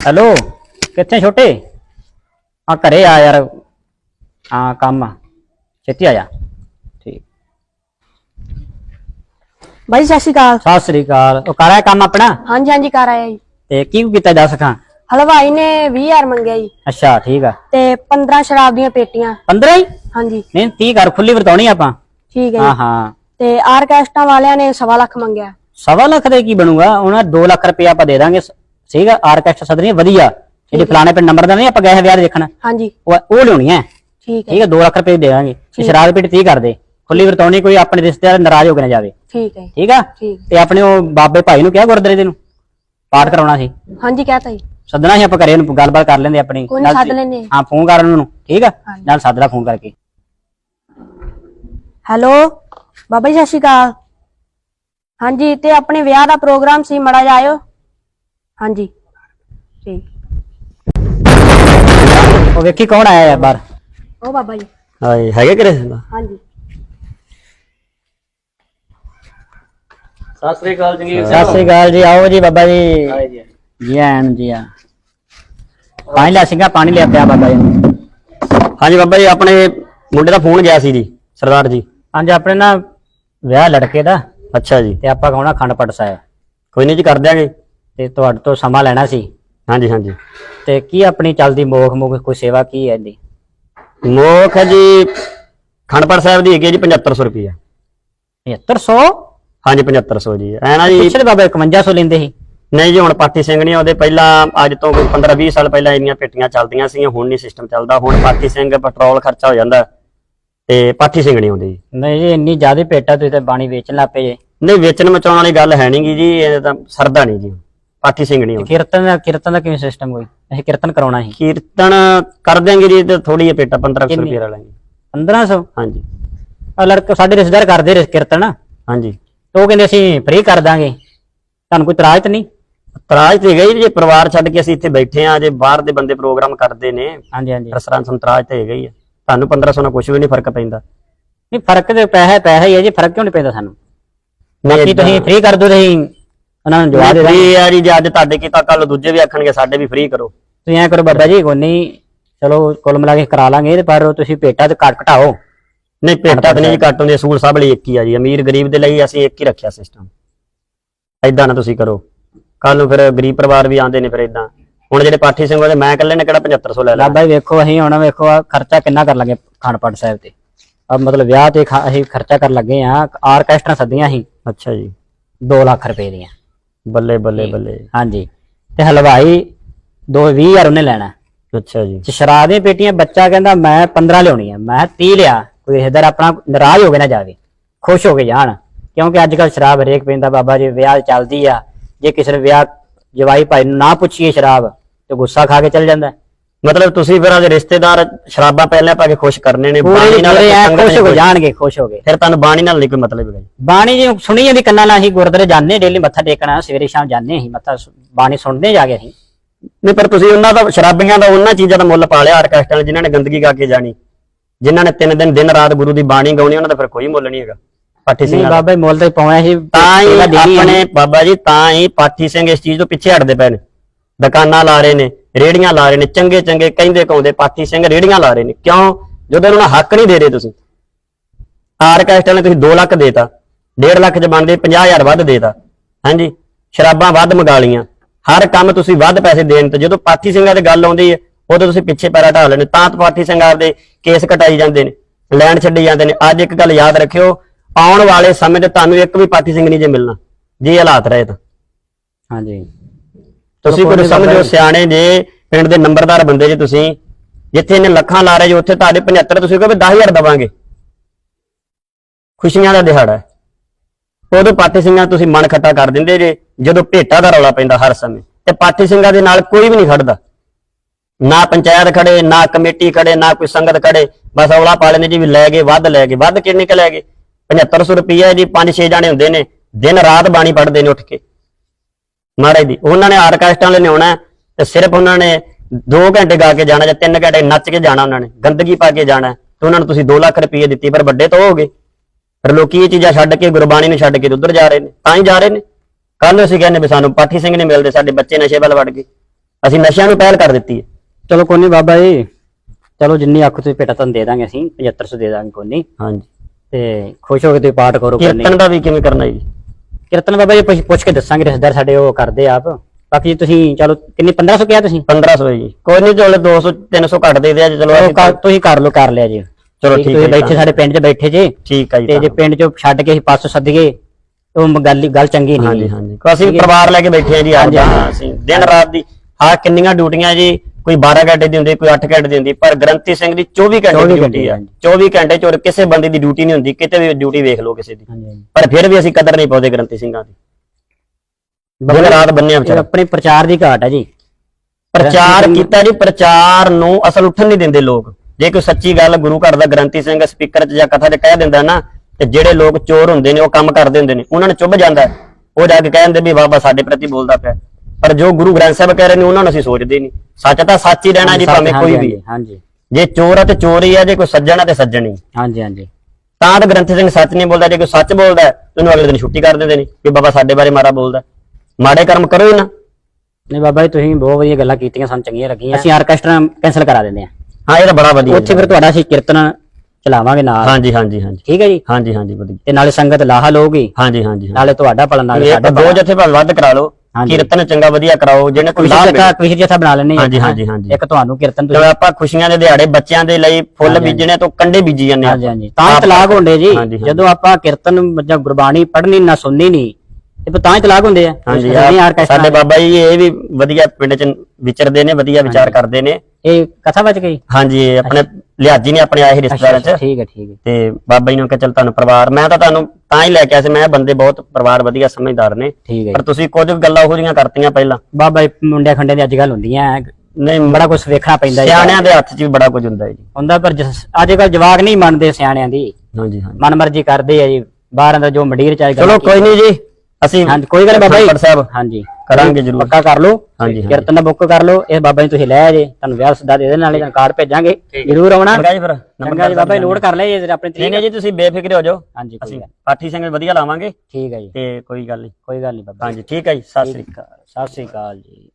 Hello ਕਿੱਥੇ ਛੋਟੇ? ਆ ਘਰੇ ਆ ਯਾਰ। ਹਾਂ ਕੰਮ ਆ। ਛੇਤੀ ਆ ਜਾ। ਠੀਕ। ਬਾਈ ਸਤਿ ਸ਼੍ਰੀ ਅਕਾਲ। ਸਤਿ ਸ੍ਰੀ ਅਕਾਲ। ਉਹ ਕਰ ਆਇਆ ਕੰਮ ਆਪਣਾ? ਹਾਂਜੀ ਹਾਂਜੀ ਕਰ ਆਇਆ ਜੀ। ਤੇ ਕੀ ਕੀਤਾ ਦੱਸ ਖਾਂ? ਹਲਵਾਈ ਨੇ 20000 ਮੰਗਿਆ ਜੀ। ਅੱਛਾ ਠੀਕ ਆ। ਤੇ 15 ਸ਼ਰਾਬ ਦੀਆਂ ਪੇਟੀਆਂ। 15 ਹੀ? ਹਾਂਜੀ। ਨਹੀਂ 30 ਕਰ ਖੁੱਲੀ ਵਰਤਾਉਣੀ ਆਪਾਂ। ਠੀਕ ਹੈ ਹਾਂ ਹਾਂ। ਤੇ ਆਰਕੈਸਟਰਾ ਵਾਲਿਆਂ ਨੇ ਸਵਾ ਲੱਖ ਮੰਗਿਆ। ਸਵਾ ਲੱਖ ਦੇ ਕੀ ਬਣੂਗਾ? ਉਹਨਾਂ 2 ਲੱਖ ਰੁਪਏ ਆਪਾਂ ਦੇ ਦਾਂਗੇ। ਠੀਕ ਆ? ਆਰਕੈਸਟਰਾ ਸਦਰੀ ਵਧੀਆ। ਜਿਹੜੀ ਫਲਾਣੇ ਪਿੰਡ ਨੰਬਰ ਦਾ ਨਹੀਂ ਆਪਾਂ ਗਏ ਸੀ ਵਿਆਹ ਦੇਖਣ। ਹਾਂਜੀ। ਉਹ ਉਹ ਲਿਆਉਣੀ ਹੈ। ਠੀਕ ਹੈ। ਠੀਕ ਹੈ 2 ਲੱਖ ਰੁਪਏ ਦੇ ਦਾਂਗੇ। ਤੇ ਸ਼ਰਾਬ ਪੀਟ 30 ਕਰ ਦੇ। ਖੁੱਲੀ ਵਰਤਾਉਣੀ ਕੋਈ ਆਪਣੇ ਰਿਸ਼ਤੇਦਾਰ ਨਾਰਾਜ਼ ਹੋ ਕੇ ਨਾ ਜਾਵੇ। ਠੀਕ ਹੈ ਠੀਕ ਆ? ਤੇ ਆਪਣੇ ਉਹ ਬਾਬੇ ਭਾਈ ਨੂੰ ਕਿਹਾ ਗੁਰਦੁਆਰੇ ਦੇ ਨੂੰ? ਪਾਠ ਕਰਾਉਣਾ ਸੀ। ਹਾਂਜੀ ਕਹਤਾ ਜੀ। ਸੱਦਣਾ ਸੀ ਆਪਾਂ ਘਰੇ ਨੂੰ ਗੱਲਬਾਤ ਕਰ ਲੈਂਦੇ ਆਪਣੀ। ਕੋਈ ਨੀ, ਨਾਲ ਸੱਦ ਆ। ਹਾਂ ਫੋਨ ਕਰ ਉਹਨਾਂ ਨੂੰ ਠੀਕ ਆ। ਨਾਲ ਸੱਦ ਲੈ ਫੋਨ ਕਰਕੇ। ਹੈਲੋ? ਬਾਬਾ ਜੀ ਸਤਿ ਸ਼੍ਰੀ ਅਕਾਲ। ਹਾਂਜੀ ਤੇ ਆਪਣੇ ਵਿਆਹ ਦਾ ਪ੍ਰੋਗਰਾਮ ਸੀ ਮੜਾ ਜਾਇਓ ਹਾਂਜੀ। ਠੀਕ ਉਹ ਵੇਖੀ ਕੌਣ ਆਇਆ ਯਾਰ ਬਾਹਰ? ਉਹ ਬਾਬਾ ਜੀ। ਹਾਏ ਹੈਗੇ ਕਿਰੇ ਹਾਂਜੀ। ਸਤਿ ਸ੍ਰੀ ਅਕਾਲ ਜੰਗੀਰ ਸਤਿ ਸ੍ਰੀ ਅਕਾਲ ਜੀ ਆਓ ਜੀ ਬਾਬਾ ਜੀ। ਜੀ। ਆਇਆਂ ਜੀ ਆ। ਪਾਣੀ ਲਿਆ ਸੀਗਾ ਪਾਣੀ ਲਿਆ ਪਿਆ ਬਾਬਾ ਜੀ ਨੂੰ। ਹਾਂਜੀ ਬਾਬਾ ਜੀ ਆਪਣੇ ਮੁੰਡੇ ਦਾ ਫੋਨ ਗਿਆ ਸੀ ਜੀ ਸਰਦਾਰ ਜੀ। ਹਾਂਜੀ ਆਪਣੇ ਨਾ ਵਿਆਹ ਲੜਕੇ ਦਾ। ਅੱਛਾ ਜੀ। ਤੇ ਆਪਾਂ ਕਹਣਾ ਖੰਡ ਪਟ ਸਾਹਿਬ। ਕੋਈ ਨਹੀਂ ਜੀ ਕਰ ਦਿਆਂਗੇ। ਤੇ ਤੁਹਾਡੇ ਤੋਂ ਸਮਾਂ ਲੈਣਾ ਸੀ। ਹਾਂਜੀ ਹਾਂਜੀ। ਤੇ ਕੀ ਆਪਣੀ ਚੱਲਦੀ ਮੋਖ ਮੋਖ ਕੋਈ ਸੇਵਾ ਕੀ ਹੈ ਇਹਦੀ? ਮੋਖ ਹੈ ਜੀ ਖੰਡਪੜ ਸਾਹਿਬ ਦੀ ਹੈਗੀ ਹੈ ਜੀ 7500 ਰੁਪਈਆ। 7500 ਹਾਂਜੀ 7500 ਜੀ। ਐ ਨਾ ਜੀ ਪਿਛਲੇ ਬਾਬਾ 5100 ਲੈਂਦੇ ਸੀ। ਨਹੀਂ ਜੀ ਹੁਣ ਪਾਠੀ ਸਿੰਘ ਨਹੀਂ ਉਹਦੇ ਪਹਿਲਾਂ ਅੱਜ ਤੋਂ ਕੋਈ 15 20 ਸਾਲ ਪਹਿਲਾਂ ਇੰਨੀਆਂ ਪੇਟੀਆਂ ਚੱਲਦੀਆਂ ਸੀ ਹੁਣ ਨਹੀਂ ਸਿਸਟਮ ਚੱਲਦਾ। ਹੁਣ ਪਾਠੀ ਸਿੰਘ ਪੈਟਰੋਲ ਖਰਚਾ ਹੋ ਜਾਂਦਾ। ਤੇ ਪਾਠੀ ਸਿੰਘ ਨਹੀਂ ਆਉਂਦੇ ਜੀ। ਨਹੀਂ ਜੀ ਇੰਨੀ ਜ਼ਿਆਦਾ ਭੇਟਾ ਤੁਸੀਂ ਤੇ ਬਾਣੀ ਵੇਚਣ ਲੱਗ ਪਏ ਜੇ। ਨਹੀਂ ਵੇਚਣ ਮਚਾਉਣ ਵਾਲੀ ਗੱਲ ਹੈ ਨਹੀਂਗੀ ਜੀ ਇਹ ਤਾਂ ਸਰਦਾ ਨਹੀਂ ਜੀ। ਪਾਠੀ ਸਿੰਘ ਨਹੀਂ ਆਉਂਦੇ। ਕੀਰਤਨ ਦਾ ਕੀਰਤਨ ਦਾ ਕਿਵੇਂ ਸਿਸਟਮ ਕੋਈ? ਅਸੀਂ ਕੀਰਤਨ ਕਰਾਉਣਾ ਸੀ। ਕੀਰਤਨ ਕਰ ਦਿਆਂਗੇ ਜੀ ਤੇ ਥੋੜੀ ਜਿਹੀ ਪੇਟਾ 1500 ਕਿੰਨੀ? ਰੁਪਏ ਲਾਂਗੇ। 1500 ਹਾਂਜੀ। ਆ ਲੜਕੇ ਸਾਡੇ ਰਿਸ਼ਤੇਦਾਰ ਕਰਦੇ ਰਿਸ ਕੀਰਤਨ। ਹਾਂਜੀ। ਤੇ ਉਹ ਕਹਿੰਦੇ ਅਸੀਂ ਫ੍ਰੀ ਕਰ ਦਾਂਗੇ। ਤੁਹਾਨੂੰ ਕੋਈ ਇਤਰਾਜ਼ ਤਾਂ ਨਹੀਂ? ਤਰਾਜ ਤੇ ਗਈ ਜੇ ਪਰਿਵਾਰ ਛੱਡ ਕੇ ਅਸੀਂ ਇੱਥੇ ਬੈਠੇ ਆ ਜੇ ਬਾਹਰ ਦੇ ਬੰਦੇ ਪ੍ਰੋਗਰਾਮ ਕਰਦੇ ਨੇ ਹਾਂਜੀ ਹਾਂਜੀ। ਰਸਰਾਂ ਸੰਤਰਾਜ ਤੇ ਹੈਗਾ ਹੀ ਆ। ਤੁਹਾਨੂੰ 1500 ਨਾਲ ਕੁਝ ਵੀ ਨਹੀਂ ਫ਼ਰਕ ਪੈਂਦਾ। ਨਹੀਂ ਫ਼ਰਕ ਤੇ ਪੈਸਾ ਪੈਸਾ ਹੀ ਹੈ ਜੀ ਫ਼ਰਕ ਕਿਉਂ ਨਹੀਂ ਪੈਂਦਾ ਸਾਨੂੰ? ਨਹੀਂ ਬਾਕੀ ਤੁਸੀਂ ਫ੍ਰੀ ਕਰ ਦੋ ਤੁਸੀਂ। ਉਹਨਾਂ ਨੂੰ ਜਵਾਬ ਦੇ ਦਾਂਗੇ ਫ੍ਰੀ ਆ ਜੀ ਜੇ ਅੱਜ ਤੁਹਾਡੇ ਕੀਤਾ ਕੱਲ ਦੂਜੇ ਵੀ ਆਖਣਗੇ ਸਾਡੇ ਵੀ ਫ੍ਰੀ ਕਰੋ। ਤੁਸੀਂ ਐਂ ਕਰੋ ਬਾਬਾ ਜੀ ਕੋਈ ਨਹੀਂ ਚਲੋ ਕੁੱਲ ਮਿਲਾ ਕੇ ਕਰਾ ਲਾਂਗੇ ਤੇ ਪਰ ਤੁਸੀਂ ਭੇਟਾ ਤੇ ਘੱਟ ਘਟਾਓ। ਨਹੀਂ ਭੇਟਾ ਤੇ ਨਹੀਂ ਘੱਟ ਹੁੰਦੀ ਅਸੂਲ ਸਭ ਲਈ ਇੱਕ ਹੀ ਆ ਜੀ। ਅਮੀਰ ਗਰੀਬ ਦੇ ਲਈ ਅਸੀਂ ਇੱਕ ਹੀ ਰੱਖਿਆ ਸਿਸਟਮ ਐਦਾਂ ਨਾ ਤੁਸੀਂ ਕਰੋ। ਕੱਲ ਨੂੰ ਫਿਰ ਗਰੀਬ ਪਰਿਵਾਰ ਵੀ ਆਉਂਦੇ ਨੇ ਫਿਰ ਐਦਾਂ ਹੁਣ ਜਿਹੜੇ ਪਾਠੀ ਸਿੰਘ ਉਹਦੇ ਮੈਂ ਇਕੱਲੇ ਨੇ ਕਿਹੜਾ 7500 ਲੈ ਲਿਆ ਬਾਬਾ ਜੀ ਵੇਖੋ ਅਸੀਂ ਹੁਣ ਵੇਖੋ ਆਹ ਖਰਚਾ ਕਿੰਨਾ ਕਰ ਲਾਂਗੇ ਖਾਨਪਾਟ ਸਾਹਿਬ ਤੇ। ਆ ਮਤਲਬ ਵਿਆਹ ਤੇ ਅਸੀਂ ਖਰਚਾ ਕਰਨ ਲੱਗੇ ਆ ਆਰਕੈਸਟਰਾ ਸੱਦੀਆਂ ਸੀ। ਅੱਛਾ ਜੀ। 2 ਲੱਖ ਰੁਪਏ ਦੀਆਂ। ਬੱਲੇ ਬੱਲੇ ਬੱਲੇ। ਹਾਂਜੀ। ਤੇ ਹਲਵਾਈ 22000 ਉਹਨੇ ਲੈਣਾ। ਅੱਛਾ ਜੀ। ਤੇ ਸ਼ਰਾਬ ਦੀਆਂ ਪੇਟੀਆਂ ਬੱਚਾ ਕਹਿੰਦਾ ਮੈਂ 15 ਲਿਆਉਣੀ ਆ ਮੈਂ 30 ਲਿਆ। ਕੋਈ ਰਿਸ਼ਤੇਦਾਰ ਆਪਣਾ ਨਾਰਾਜ਼ ਹੋ ਕੇ ਨਾ ਜਾਵੇ। ਖੁਸ਼ ਹੋ ਕੇ ਜਾਣ। ਕਿਉਂਕਿ ਅੱਜ ਕੱਲ ਸ਼ਰਾਬ ਹਰੇਕ ਪੀਂਦਾ ਬਾਬਾ ਜੀ ਵਿਆਹ ਚੱਲਦੀ ਆ। ਜੇ ਕਿਸੇ ਨੇ ਵਿਆਹ ਜਵਾਈ ਭਾਈ ਨੂੰ ਨਾ ਪੁੱਛੀਏ ਸ਼ਰਾਬ ਤੇ ਗੁੱਸਾ ਖਾ ਕੇ ਚੱਲ ਜਾਂਦਾ। ਮਤਲਬ ਤੁਸੀਂ ਫਿਰ ਆਦੇ ਰਿਸ਼ਤੇਦਾਰ ਸ਼ਰਾਬਾਂ ਪਹਿਲਾਂ ਪਾ ਕੇ ਖੁਸ਼ ਕਰਨੇ ਨੇ ਪੂਰੇ ਬਾਣੀ ਨਾਲ ਪੂਰੇ ਐਂ ਸੰਗਤ ਖੁਸ਼ ਨੇ ਹੋ ਜਾਣਗੇ ਖੁਸ਼ ਹੋ ਗਏ। ਫਿਰ ਤੁਹਾਨੂੰ ਬਾਣੀ ਨਾਲ ਨਹੀਂ ਕੋਈ ਮਤਲਬ ਹੈਗਾ ਜੀ। ਬਾਣੀ ਜੀ ਸੁਣੀ ਜਾਂਦੀ ਕੰਨਾਂ ਨਾਲ ਅਸੀਂ ਗੁਰਦੁਆਰੇ ਜਾਂਦੇ ਡੇਲੀ ਮੱਥਾ ਟੇਕਣਾ ਸਵੇਰੇ ਸ਼ਾਮ ਜਾਂਦੇ ਅਸੀਂ ਮੱਥਾ ਸੁ- ਬਾਣੀ ਸੁਣਦੇ ਜਾ ਕੇ ਅਸੀਂ। ਨਹੀਂ ਪਰ ਤੁਸੀਂ ਉਹਨਾਂ ਦਾ ਸ਼ਰਾਬੀਆਂ ਦਾ ਉਹਨਾਂ ਚੀਜ਼ਾਂ ਦਾ ਮੁੱਲ ਪਾ ਲਿਆ ਆਰਕੈਸਟਰਾ ਨੇ ਜਿਨ੍ਹਾਂ ਨੇ ਗੰਦਗੀ ਗਾ ਕੇ ਜਾਣੀ। ਜਿਨ੍ਹਾਂ ਨੇ ਤਿੰਨ ਦਿਨ ਦਿਨ ਰਾਤ ਗੁਰੂ ਦੀ ਬਾਣੀ ਗਾਉਣੀ ਉਹਨਾਂ ਦਾ ਫਿਰ ਕੋਈ ਮੁੱਲ ਨਹੀਂ ਹੈਗਾ ਪਾਠੀ ਸਿੰਘ ਦਾ। ਬਾਬਾ ਜੀ ਮੁੱਲ ਤੇ ਪਾਉਣਾ ਸੀ ਤਾਂ ਹੀ। ਆਪਣੇ ਬਾਬਾ ਜੀ ਤਾਂ ਹੀ ਪਾਠੀ ਸਿੰਘ ਇਸ ਚੀਜ਼ ਤੋਂ ਪਿੱਛੇ ਹਟਦੇ ਪਏ ਨੇ। ਦੁਕਾਨਾਂ ਲਾ ਰਹੇ ਨੇ ਰੇੜੀਆਂ ਲਾ ਰਹੇ ਨੇ, ਚੰਗੇ ਚੰਗੇ ਕਹਿੰਦੇ ਕਹੁੰਦੇ ਪਾਠੀ ਸਿੰਘ ਰੇੜੀਆਂ ਲਾ ਰਹੇ ਨੇ। ਕਿਉਂ? ਜਦੋਂ ਉਹਨਾਂ ਹੱਕ ਨਹੀਂ ਦੇ ਰਹੇ ਤੁਸੀਂ। ਆਰਕੈਸਟਰਾ ਨੇ ਤੁਸੀਂ 2 ਲੱਖ ਦੇਤਾ 1.5 ਲੱਖ ਚ ਬਣਦੇ 50000 ਵੱਧ ਦੇਤਾ। ਹਾਂਜੀ, ਸ਼ਰਾਬਾਂ ਵੱਧ ਮੰਗਾ ਲੀਆਂ ਹਰ ਕੰਮ ਤੁਸੀਂ ਵੱਧ ਪੈਸੇ ਦੇਣ ਤੇ ਜਦੋਂ ਪਾਠੀ ਸਿੰਘਾਂ ਦੀ ਗੱਲ ਆਉਂਦੀ ਹੈ ਉਦੋਂ ਤੁਸੀਂ ਪਿੱਛੇ ਪੈਰਾ ਢਾਲ ਲੈਣੇ ਤਾਂ ਤਾਂ ਪਾਠੀ ਸਿੰਘ ਆਪਦੇ ਕੇਸ ਕਟਾਈ ਜਾਂਦੇ ਨੇ, ਲੈਣ ਛੱਡੀ ਜਾਂਦੇ ਨੇ। ਅੱਜ ਇੱਕ ਗੱਲ ਯਾਦ ਰੱਖਿਓ, ਆਉਣ ਵਾਲੇ ਸਮੇਂ ਤੇ ਤੁਹਾਨੂੰ ਇੱਕ ਵੀ ਪਾਠੀ ਸਿੰਘ ਨਹੀਂ ਜੇ ਮਿਲਣਾ। ਜੇ ਹਾਲਾਤ ਰਹੇ ਤਾਂ। ਹਾਂਜੀ। ਤੁਸੀਂ ਕੋਈ ਸਮਝੋ। ਸਿਆਣੇ ਜੇ ਪਿੰਡ ਦੇ ਨੰਬਰਦਾਰ ਬੰਦੇ ਜੇ ਤੁਸੀਂ ਜਿੱਥੇ ਇਹਨੇ ਲੱਖਾਂ ਲਾ ਰਹੇ ਜੇ ਉੱਥੇ ਤੁਹਾਡੇ 75 ਤੁਸੀਂ ਕਹੋ 10000 ਦਵਾਂਗੇ। ਖੁਸ਼ੀਆਂ ਦਾ ਦਿਹਾੜਾ ਹੈ। ਉਦੋਂ ਪਾਠੀ ਸਿੰਘਾਂ ਤੁਸੀਂ ਮਨ ਖੱਟਾ ਕਰ ਦਿੰਦੇ ਜੇ ਜਦੋਂ ਭੇਟਾ ਦਾ ਰੌਲਾ ਪੈਂਦਾ ਹਰ ਸਮੇਂ। ਤੇ ਪਾਠੀ ਸਿੰਘਾਂ ਦੇ ਨਾਲ ਕੋਈ ਵੀ ਨਹੀਂ ਖੜਦਾ। ਨਾ ਪੰਚਾਇਤ ਖੜੇ ਨਾ ਕਮੇਟੀ ਖੜੇ ਨਾ ਕੋਈ ਸੰਗਤ ਖੜੇ। ਬਸ ਔਲਾ ਪਾ ਲੈਂਦੇ ਜੀ ਵੀ ਲੈ ਗਏ ਵੱਧ ਲੈ ਗਏ ਵੱਧ ਕਿੰਨੇ ਕ ਲੈ ਗਏ? 7500 ਰੁਪਈਆ ਜੀ 5-6 ਜਾਣੇ ਹੁੰਦੇ ਨੇ। ਦਿਨ ਰਾਤ ਬਾਣੀ ਪੜ੍ਹਦੇ ਨੇ ਉੱਠ ਕੇ। ਮਹਾਰਾਜ ਦੀ ਉਹਨਾਂ ਨੇ ਆਰਕੈਸਟਰਾ ਵਾਲੇ ਨੇ ਆਉਣਾ ਤੇ ਸਿਰਫ ਉਹਨਾਂ ਨੇ 2 ਘੰਟੇ ਗਾ ਕੇ ਜਾਣਾ ਜਾਂ 3 ਘੰਟੇ ਨੱਚ ਕੇ ਜਾਣਾ ਉਹਨਾਂ ਨੇ ਗੰਦਗੀ ਪਾ ਕੇ ਜਾਣਾ ਤੇ ਉਹਨਾਂ ਨੂੰ ਤੁਸੀਂ 2 ਲੱਖ ਰੁਪਏ ਦਿੱਤੀ ਪਰ ਵੱਡੇ ਤਾਂ ਹੋਗੇ। ਪਰ ਲੋਕੀ ਇਹ ਚੀਜ਼ਾਂ ਛੱਡ ਕੇ ਗੁਰਬਾਣੀ ਨੂੰ ਛੱਡ ਕੇ ਉੱਧਰ ਜਾ ਰਹੇ ਨੇ ਤਾਂ ਹੀ ਜਾ ਰਹੇ ਨੇ। ਕੱਲ ਅਸੀਂ ਕਹਿੰਦੇ ਵੀ ਸਾਨੂੰ ਪਾਠੀ ਸਿੰਘ ਨਹੀਂ ਮਿਲਦੇ ਸਾਡੇ ਬੱਚੇ ਨਸ਼ੇ ਵੱਲ ਵੜ ਗਏ। ਅਸੀਂ ਨਸ਼ਿਆਂ ਨੂੰ ਪਹਿਲ ਕਰ ਦਿੱਤੀ ਹੈ। ਚਲੋ ਕੋਈ ਨਹੀਂ ਬਾਬਾ ਜੀ ਚਲੋ ਜਿੰਨੀ ਆਖੋ ਤੁਸੀਂ ਭੇਟਾ ਤੁਹਾਨੂੰ ਦੇ ਦਾਂਗੇ ਅਸੀਂ 7500 ਦੇ ਦਾਂਗੇ ਕੋਈ ਨਹੀਂ। ਹਾਂਜੀ। ਤੇ ਖੁਸ਼ ਹੋ ਕੇ ਤੁਸੀਂ ਪਾਠ ਕਰੋ ਕਰਨੀ ਕੀਰਤਨ ਦਾ ਵੀ ਕਿਵੇਂ ਕਰਨਾ ਜੀ? ਕੀਰਤਨ ਬਾਬਾ ਜੀ ਪੁੱਛ- ਪੁੱਛ ਕੇ ਦੱਸਾਂਗੇ ਰਿਸ਼ਤੇਦਾਰ ਸਾਡੇ ਉਹ ਕਰਦੇ ਆਪ। ਬਾਕੀ ਤੁਸੀਂ ਚਲੋ ਕਿੰਨੀ 1500 ਕਿਹਾ ਤੁਸੀਂ? 1500 ਹੈ ਜੀ। ਕੋਈ ਨਹੀਂ ਚਲੋ 200 300 ਘੱਟ ਦੇ ਦਿਆ ਜੀ ਚਲੋ ਉਹ ਅਸੀਂ ਕਰ- ਤੁਸੀਂ ਕਰ ਲਓ ਕਰ ਲਿਆ ਜੀ। ਚਲੋ ਠੀਕ ਹੈ ਤੁਸੀਂ ਜੀ, ਬੈਠੇ ਸਾਡੇ ਪਿੰਡ 'ਚ ਬੈਠੇ ਜੇ। ਠੀਕ ਹੈ ਜੀ ਤੇ ਜੇ ਤਾਂ। ਪਿੰਡ 'ਚੋਂ ਛੱਡ ਕੇ ਅਸੀਂ ਪਾਸੋਂ ਸੱਦੀਏ ਉਹ ਮ- ਗੱਲ ਗੱਲ ਚੰਗੀ ਨਹੀਂ ਹਾਂਜੀ ਹਾਂਜੀ। ਅਸੀਂ ਪਰਿਵਾਰ ਲੈ ਕੇ ਬੈਠੇ ਆ ਜੀ ਹਾਂਜੀ, ਹਾਂਜੀ। ਅਸੀਂ ਦਿਨ ਰਾਤ ਦੀ ਹਾਂ ਕਿੰਨੀਆਂ ਡਿਊਟੀਆਂ ਜੀ ਕੋਈ 12 ਘੰਟੇ ਦੀ ਹੁੰਦੀ ਕੋਈ 8 ਘੰਟੇ ਦੀ ਹੁੰਦੀ ਪਰ ਗ੍ਰੰਥੀ ਸਿੰਘ ਦੀ 24 ਘੰਟੇ 24 ਦੀ ਡਿਊਟੀ ਆ। ਹਾਂਜੀ। 24 ਘੰਟੇ ਚ ਹੋਰ ਕਿਸੇ ਬੰਦੇ ਦੀ ਡਿਊਟੀ ਨਹੀਂ ਹੁੰਦੀ ਕਿਤੇ ਵੀ ਡਿਊਟੀ ਵੇਖ ਲਓ ਕਿਸੇ ਦੀ। ਹਾਂਜੀ ਹਾਂਜੀ। ਪਰ ਫਿਰ ਵੀ ਅਸੀਂ ਕਦਰ ਨਹੀਂ ਪਾਉਂਦੇ ਗ੍ਰੰਥੀ ਸਿੰਘਾਂ ਦੀ। ਦਿਨ ਰਾਤ ਬੰਨਿਆ ਇਹ ਵਿਚਾਰਾ। ਆਪਣੇ ਪ੍ਰਚਾਰ ਦੀ ਘਾਟ ਹੈ ਜੀ। ਪ੍ਰਚਾਰ ਕੀਤਾ ਜੀ ਪ੍ਰਚਾਰ ਨੂੰ ਅਸਲ ਉੱਠਣ ਨਹੀਂ ਦਿੰਦੇ ਲੋਕ। ਜੇ ਕੋਈ ਸੱਚੀ ਗੱਲ ਗੁਰੂ ਘਰ ਦਾ ਗ੍ਰੰਥੀ ਸਿੰਘ ਸਪੀਕਰ 'ਚ ਜਾਂ ਕਥਾ 'ਚ ਕਹਿ ਦਿੰਦਾ ਨਾ ਤੇ ਜਿਹੜੇ ਲੋਕ ਚੋਰ ਹੁੰਦੇ ਨੇ ਉਹ ਕੰਮ ਕਰਦੇ ਹੁੰਦੇ ਨੇ ਉਹਨਾਂ ਨੂੰ ਚੁੱਭ ਜਾਂਦਾ। ਹੈ। ਉਹ ਜਾ ਕੇ ਕਹਿੰਦੇ ਵੀ ਬਾਬਾ ਸਾਡੇ ਪ੍ਰਤੀ ਬੋਲਦਾ ਪਿਆ। ਪਰ ਜੋ ਗੁਰੂ ਗ੍ਰੰਥ ਸਾਹਿਬ ਕਹਿ ਰਹੇ ਨੇ ਉਹਨਾਂ ਨੂੰ ਅਸੀਂ ਸੋਚਦੇ ਨਹੀਂ। ਸੱਚ ਤਾਂ ਸੱਚ ਹੀ ਰਹਿਣਾ ਜੀ ਭਾਵੇਂ ਕੋਈ ਵੀ ਹੈ। ਹਾਂਜੀ। ਜੇ ਚੋਰ ਆ ਤੇ ਚੋਰ ਹੀ ਆ ਜੇ ਕੋਈ ਸੱਜਣ ਆ ਤੇ ਸੱਜਣ ਹੀ। ਹਾਂਜੀ ਹਾਂਜੀ। ਤਾਂ ਤਾਂ ਗ੍ਰੰਥੀ ਸਿੰਘ ਸੱਚ ਨਹੀਂ ਬੋਲਦਾ ਜੇ ਕੋਈ ਸੱਚ ਬੋਲਦਾ ਹੈ, ਉਹਨੂੰ ਅਗਲੇ ਦਿਨ ਛੁੱਟੀ ਕਰ ਦਿੰਦੇ ਨੇ ਵੀ ਬਾਬਾ ਸਾਡੇ ਬਾਰੇ ਮਾੜਾ ਬੋਲਦਾ। ਹੈ। ਮਾੜੇ ਕਰਮ ਕਰੋ ਹੀ ਨਾ। ਨਹੀਂ ਬਾਬਾ ਜੀ ਤੁਸੀਂ ਬਹੁਤ ਵਧੀਆ ਗੱਲਾਂ ਕੀਤੀਆਂ ਸਾਨੂੰ ਚੰਗੀਆਂ ਲੱਗੀਆਂ। ਅਸੀਂ ਆਰਕੈਸਟਰਾ ਕੈਨਸਲ ਕਰਾ ਦਿੰਦੇ ਹਾਂ। ਹਾਂ ਇਹ ਤਾਂ ਬੜਾ ਵਧੀਆ ਉੱਥੇ ਫਿਰ ਤੁਹਾਡਾ ਅਸੀਂ ਕੀਰਤਨ ਚਲਾਵਾਂਗੇ ਨਾਲ। ਹਾਂਜੀ ਹਾਂਜੀ ਹਾਂਜੀ। ਠੀਕ ਹੈ ਜੀ? ਹਾਂਜੀ ਹਾਂਜੀ ਵਧੀਆ। ਤੇ ਨਾਲੇ ਸੰਗਤ ਲਾਹਾ ਲਊਗੀ ਹਾਂਜੀ ਹਾਂਜੀ। ਨਾਲੇ ਤੁਹਾਡਾ ਭਲਾ ਨਾਲੇ ਸਾਡਾ ਦੋ ਜਥੇ ਭਾਵੇਂ ਵੱਧ ਕਰਾ ਲਓ। ਕੀਰਤਨ ਚੰਗਾ ਵਧੀਆ ਕਰਾਓ ਜਿਹਨੇ ਕੋਈ ਲਾਭ ਜਥਾ। ਕਵਿਸ਼ਰ ਜਥਾ ਬਣਾ ਲੈਣੇ ਹਾਂਜੀ, ਹਾਂਜੀ, ਹਾਂਜੀ। ਇੱਕ ਤੁਹਾਨੂੰ ਕੀਰਤਨ ਤੁਸੀਂ ਆਪਾਂ ਖੁਸ਼ੀਆਂ ਦੇ ਦਿਹਾੜੇ ਬੱਚਿਆਂ ਦੇ ਲਈ ਫੁੱਲ ਬੀਜਣੇ ਤੋਂ ਕੰਡੇ ਬੀਜੀ ਜਾਂਦੇ ਹਾਂਜੀ। ਹਾਂਜੀ। ਤਾਂ ਤਲਾਕ ਹੁੰਦੇ ਜੀ। ਜਦੋਂ ਆਪਾਂ ਕੀਰਤਨ ਜਾਂ ਗੁਰਬਾਣੀ ਪੜ੍ਹਨੀ ਨਾ ਸੁਣਨੀ ਨਹੀਂ ਤੇ ਤਾਂ ਹੀ ਤਲਾਕ ਹੁੰਦੇ ਆ। ਹਾਂਜੀ ਸਾਡੇ ਬਾਬਾ ਜੀ ਇਹ ਵੀ ਵਧੀਆ ਪਿੰਡ ਚ ਵਿਚਰਦੇ ਨੇ ਵਧੀਆ ਵਿਚਾਰ ਕਰਦੇ ਨੇ। ਇਹ ਕਥਾ ਬਚ ਗਈ? ਹਾਂਜੀ ਆਪਣੇ ਲਿਹਾਜੀ ਨੇ ਆਪਣੇ ਆਏ ਸੀ ਰਿਸ਼ਤੇਦਾਰਾਂ ਚ। ਠੀਕ ਹੈ ਠੀਕ ਹੈ। ਤੇ ਬਾਬਾ ਜੀ ਨੂੰ ਕਿ ਚਲ ਤੁਹਾਨੂੰ ਪਰਿਵਾਰ ਮੈਂ ਤਾਂ ਤੁਹਾਨੂੰ ਤਾਂ ਹੀ ਲੈ ਕੇ ਆਇਆ ਸੀ ਮੈਂ ਕਿਹਾ ਬੰਦੇ ਬਹੁਤ ਪਰਿਵਾਰ ਵਧੀਆ ਸਮਝਦਾਰ ਨੇ। ਠੀਕ ਹੈ ਪਰ ਜੀ। ਤੁਸੀਂ ਕੁਝ ਗੱਲਾਂ ਉਹੋ ਜਿਹੀਆਂ ਕਰਤੀਆਂ ਪਹਿਲਾਂ। ਬਾਬਾ ਜੀ ਮੁੰਡਿਆਂ ਖੰਡਿਆਂ ਦੀ ਅੱਜ ਕੱਲ ਹੁੰਦੀਆਂ ਐ। ਨਹੀਂ ਬੜਾ ਕੁਝ ਵੇਖਣਾ ਪੈਂਦਾ ਜੀ। ਸਿਆਣਿਆਂ ਦੇ ਹੱਥ 'ਚ ਵੀ ਬੜਾ ਕੁਝ ਹੁੰਦਾ ਹੈ ਜੀ। ਹੁੰਦਾ ਪਰ ਅੱਜ ਕੱਲ ਜਵਾਕ ਨਹੀਂ ਮੰਨਦੇ ਸਿਆਣਿਆਂ ਦੀ। ਹਾਂਜੀ ਹਾਂਜੀ। ਮਨ ਮਰਜ਼ੀ ਕਰਦੇ ਆ ਜੀ। ਬਾਹਰਾਂ ਦਾ ਜੋ ਮੰਡੀਰ ਚਾਹੇ ਚਲੋ ਕੋਈ ਨਹੀਂ ਜੀ। ਅਸੀਂ ਹਾਂਜੀ ਕੋਈ ਗੱਲ ਨੀ ਬਾਬਾ ਜੀ। ਸਾਹਿਬ। ਹਾਂਜੀ। ਕਰਾਂਗੇ ਜ਼ਰੂਰ। ਪੱਕਾ ਕਰ ਲਓ। ਹਾਂਜੀ, ਹਾਂਜੀ। ਕੀਰਤਨ ਦਾ ਬੁੱਕ ਕਰ ਲਓ। ਇਹ ਬਾਬਾ ਜੀ ਤੁਸੀਂ ਲੈ ਜੇ ਤੁਹਾਨੂੰ ਵਿਆਹ ਸਦਾ ਦੇ ਦੇਣ ਨਾਲੇ ਤੁਹਾਨੂੰ ਕਾਰਡ ਭੇਜਾਂਗੇ। ਜ਼ਰੂਰ ਆਉਣਾ। ਚੰਗਾ ਜੀ ਫਿਰ। ਚੰਗਾ ਜੀ ਬਾਬਾ ਜੀ ਨੋਟ ਕਰ ਲਿਆ ਜੀ ਆਪਣੇ ਤਰੀਕ ਨਹੀਂ ਜੀ ਤੁਸੀਂ ਬੇਫਿਕਰ ਹੋ ਜਾਓ। ਹਾਂਜੀ ਕੋਈ ਅਸੀਂ ਗੱਲ ਪਾਠੀ ਸਿੰਘ ਵਧੀਆ ਲਾਵਾਂਗੇ। ਠੀਕ ਹੈ ਜੀ। ਤੇ ਕੋਈ ਗੱਲ ਨਹੀਂ। ਕੋਈ ਗੱਲ ਨਹੀਂ ਬਾਬਾ ਹਾਂਜੀ ਠੀਕ ਹੈ ਜੀ। ਸਤਿ ਸ੍ਰੀ ਅਕਾਲ। ਸਤਿ ਸ੍ਰੀ ਅਕਾਲ ਜੀ।